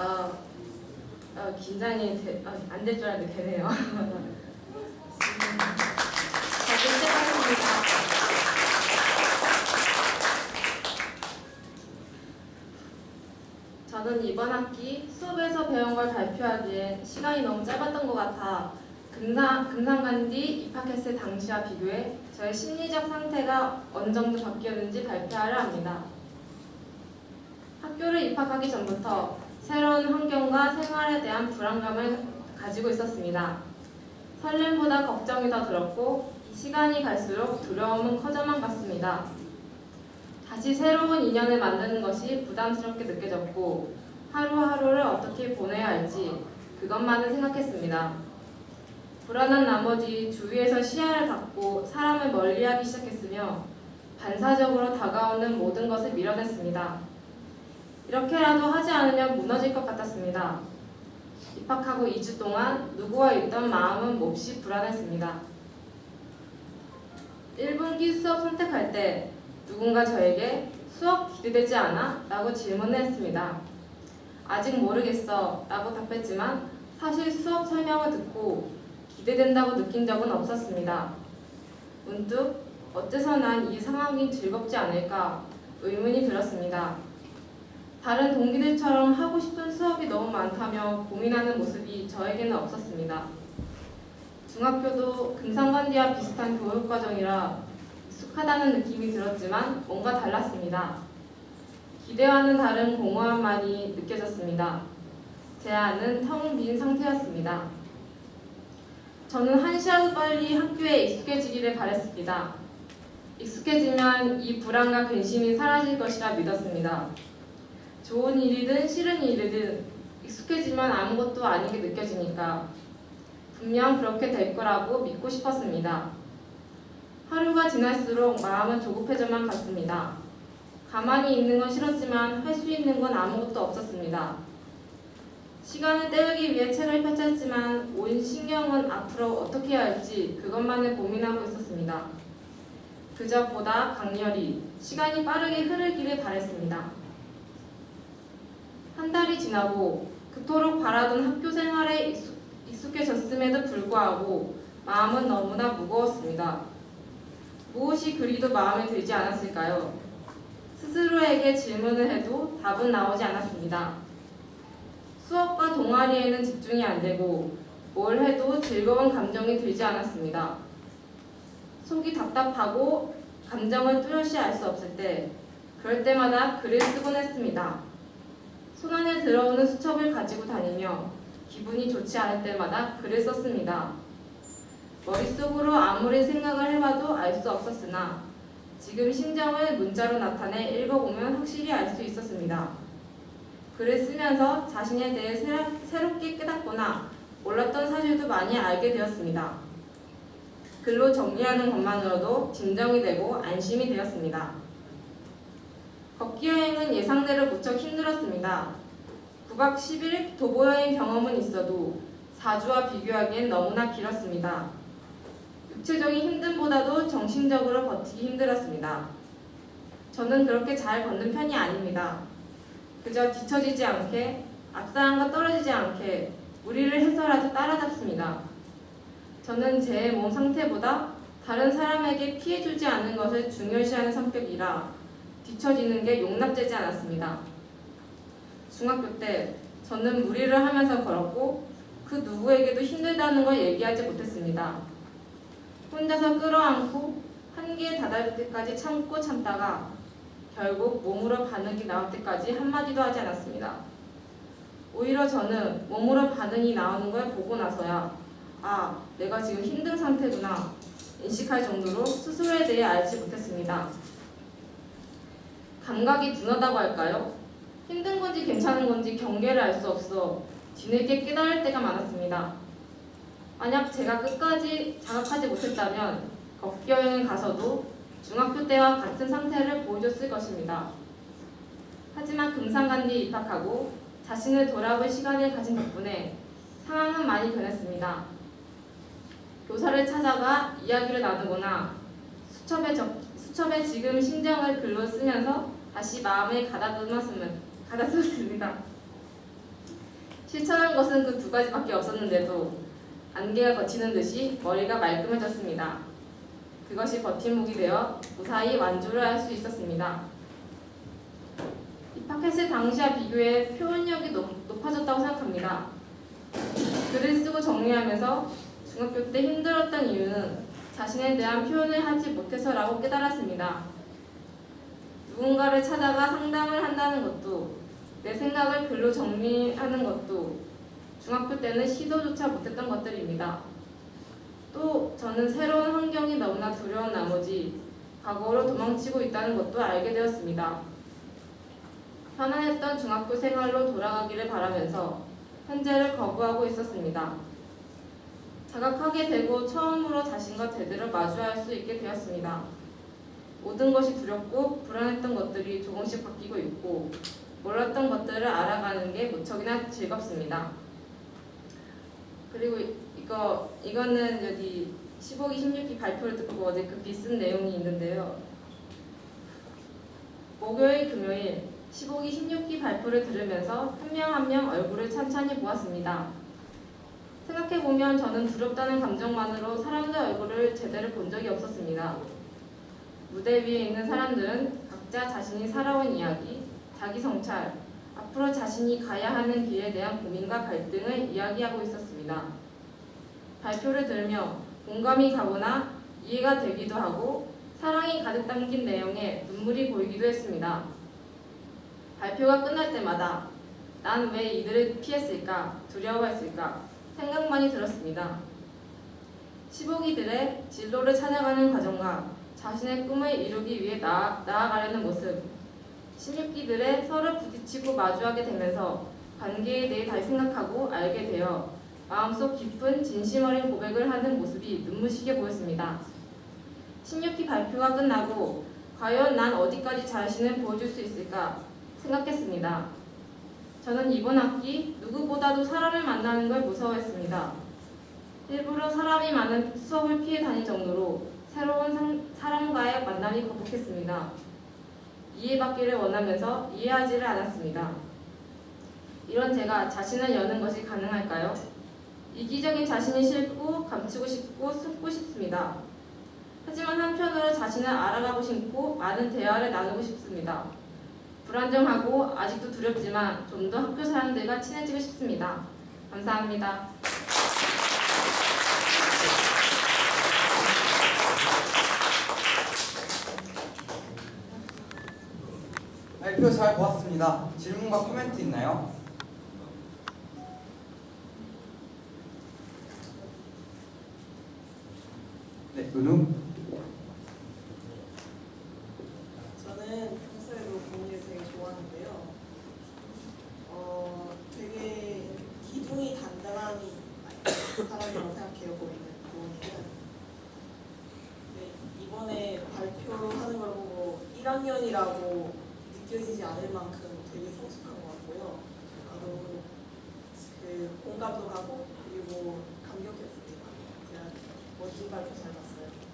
어, 어, 긴장이 안될 줄 알았는데 되네요. 자, 이제 시작하겠습니다. 저는 이번 학기 수업에서 배운 걸 발표하기엔 시간이 너무 짧았던 것 같아 금상, 금상간디 입학했을 당시와 비교해 저의 심리적 상태가 어느 정도 바뀌었는지 발표하려 합니다. 학교를 입학하기 전부터 새로운 환경과 생활에 대한 불안감을 가지고 있었습니다. 설렘보다 걱정이 더 들었고 시간이 갈수록 두려움은 커져만 갔습니다. 다시 새로운 인연을 만드는 것이 부담스럽게 느껴졌고 하루하루를 어떻게 보내야 할지 그것만을 생각했습니다. 불안한 나머지 주위에서 시야를 닫고 사람을 멀리하기 시작했으며 반사적으로 다가오는 모든 것을 밀어냈습니다. 이렇게라도 하지 않으면 무너질 것 같았습니다. 입학하고 2주 동안 누구와 있던 마음은 몹시 불안했습니다. 1분기 수업 선택할 때 누군가 저에게 수업 기대되지 않아? 라고 질문을 했습니다. 아직 모르겠어 라고 답했지만 사실 수업 설명을 듣고 기대된다고 느낀 적은 없었습니다. 문득 어째서 난 이 상황이 즐겁지 않을까 의문이 들었습니다. 다른 동기들처럼 하고 싶은 수업이 너무 많다며 고민하는 모습이 저에게는 없었습니다. 중학교도 금상관디와 비슷한 교육과정이라 익숙하다는 느낌이 들었지만 뭔가 달랐습니다. 기대와는 다른 공허함만이 느껴졌습니다. 제 안은 텅 빈 상태였습니다. 저는 한시라도 빨리 학교에 익숙해지기를 바랬습니다. 익숙해지면 이 불안과 근심이 사라질 것이라 믿었습니다. 좋은 일이든 싫은 일이든 익숙해지면 아무것도 아니게 느껴지니까 분명 그렇게 될 거라고 믿고 싶었습니다. 하루가 지날수록 마음은 조급해져만 갔습니다. 가만히 있는 건 싫었지만 할 수 있는 건 아무것도 없었습니다. 시간을 때우기 위해 책을 펼쳤지만 온 신경은 앞으로 어떻게 해야 할지 그것만을 고민하고 있었습니다. 그저 보다 강렬히 시간이 빠르게 흐르기를 바랬습니다. 한 달이 지나고 그토록 바라던 학교 생활에 익숙, 익숙해졌음에도 불구하고 마음은 너무나 무거웠습니다. 무엇이 그리도 마음에 들지 않았을까요? 스스로에게 질문을 해도 답은 나오지 않았습니다. 수업과 동아리에는 집중이 안 되고 뭘 해도 즐거운 감정이 들지 않았습니다. 속이 답답하고 감정을 뚜렷이 알 수 없을 때 그럴 때마다 글을 쓰곤 했습니다. 손안에 들어오는 수첩을 가지고 다니며 기분이 좋지 않을 때마다 글을 썼습니다. 머릿속으로 아무리 생각을 해봐도 알 수 없었으나 지금 심정을 문자로 나타내 읽어보면 확실히 알 수 있었습니다. 글을 쓰면서 자신에 대해 새롭게 깨닫거나 몰랐던 사실도 많이 알게 되었습니다. 글로 정리하는 것만으로도 진정이 되고 안심이 되었습니다. 걷기 여행은 예상대로 무척 힘들었습니다. 9박 10일 도보 여행 경험은 있어도 4주와 비교하기엔 너무나 길었습니다. 육체적인 힘듦보다도 정신적으로 버티기 힘들었습니다. 저는 그렇게 잘 걷는 편이 아닙니다. 그저 뒤처지지 않게 앞사람과 떨어지지 않게 무리를 해서라도 따라잡습니다. 저는 제 몸 상태보다 다른 사람에게 피해주지 않는 것을 중요시하는 성격이라 뒤처지는 게 용납되지 않았습니다. 중학교 때 저는 무리를 하면서 걸었고 그 누구에게도 힘들다는 걸 얘기하지 못했습니다. 혼자서 끌어안고 한계에 다다를 때까지 참고 참다가 결국 몸으로 반응이 나올 때까지 한마디도 하지 않았습니다. 오히려 저는 몸으로 반응이 나오는 걸 보고 나서야 아, 내가 지금 힘든 상태구나 인식할 정도로 스스로에 대해 알지 못했습니다. 감각이 둔하다고 할까요? 힘든 건지 괜찮은 건지 경계를 알 수 없어 뒤늦게 깨달을 때가 많았습니다. 만약 제가 끝까지 자각하지 못했다면 걷기 여행을 가서도 중학교 때와 같은 상태를 보여줬을 것입니다. 하지만 금상간디에 입학하고 자신을 돌아볼 시간을 가진 덕분에 상황은 많이 변했습니다. 교사를 찾아가 이야기를 나누거나 수첩에, 적, 수첩에 지금 심정을 글로 쓰면서 다시 마음을 가다듬었으면 가다듬었습니다. 실천한 것은 그 두 가지밖에 없었는데도 안개가 거치는 듯이 머리가 말끔해졌습니다. 그것이 버팀목이 되어 무사히 완주를 할 수 있었습니다. 입학했을 당시와 비교해 표현력이 높, 높아졌다고 생각합니다. 글을 쓰고 정리하면서 중학교 때 힘들었던 이유는 자신에 대한 표현을 하지 못해서라고 깨달았습니다. 누군가를 찾아가 상담을 한다는 것도 내 생각을 글로 정리하는 것도 중학교 때는 시도조차 못했던 것들입니다. 또 저는 새로운 환경이 너무나 두려운 나머지 과거로 도망치고 있다는 것도 알게 되었습니다. 편안했던 중학교 생활로 돌아가기를 바라면서 현재를 거부하고 있었습니다. 자각하게 되고 처음으로 자신과 제대로 마주할 수 있게 되었습니다. 모든 것이 두렵고 불안했던 것들이 조금씩 바뀌고 있고 몰랐던 것들을 알아가는 게 무척이나 즐겁습니다. 그리고 이거 이거는 여기 15기 16기 발표를 듣고 어제 급히 쓴 내용이 있는데요. 목요일 금요일 15기 16기 발표를 들으면서 한 명 한 명 얼굴을 찬찬히 보았습니다. 생각해보면 저는 두렵다는 감정만으로 사람들 얼굴을 제대로 본 적이 없었습니다. 무대 위에 있는 사람들은 각자 자신이 살아온 이야기, 자기 성찰, 앞으로 자신이 가야 하는 길에 대한 고민과 갈등을 이야기하고 있었습니다. 발표를 들으며 공감이 가거나 이해가 되기도 하고 사랑이 가득 담긴 내용에 눈물이 보이기도 했습니다. 발표가 끝날 때마다 난 왜 이들을 피했을까, 두려워했을까 생각만이 들었습니다. 15기들의 진로를 찾아가는 과정과 자신의 꿈을 이루기 위해 나아, 나아가려는 모습 16기들의 서로 부딪히고 마주하게 되면서 관계에 대해 다시 생각하고 알게 되어 마음속 깊은 진심 어린 고백을 하는 모습이 눈부시게 보였습니다. 16기 발표가 끝나고 과연 난 어디까지 자신을 보여줄 수 있을까 생각했습니다. 저는 이번 학기 누구보다도 사람을 만나는 걸 무서워했습니다. 일부러 사람이 많은 수업을 피해 다닐 정도로 새로운 상- 사람과의 만남이 거북했습니다. 이해받기를 원하면서 이해하지를 않았습니다. 이런 제가 자신을 여는 것이 가능할까요? 이기적인 자신이 싫고 감추고 싶고 숨고 싶습니다. 하지만 한편으로 자신을 알아가고 싶고 많은 대화를 나누고 싶습니다. 불안정하고 아직도 두렵지만 좀 더 학교 사람들과 친해지고 싶습니다. 감사합니다. 발표 잘 보았습니다. 질문과 코멘트 있나요? 네, 은우. 저는 평소에도 공예를 되게 좋아하는데요. 어, 되게 기둥이 단단한 사람이라고 생각해요, 보이는 부모님은. 네, 이번에 발표하는 걸 보고 1학년이라고 느껴지지 않을 만큼 되게 성숙한 것 같고요. 나도 그 공감도 가고 그리고 감격했습니다. 제가 멋진 발표 잘 봤어요.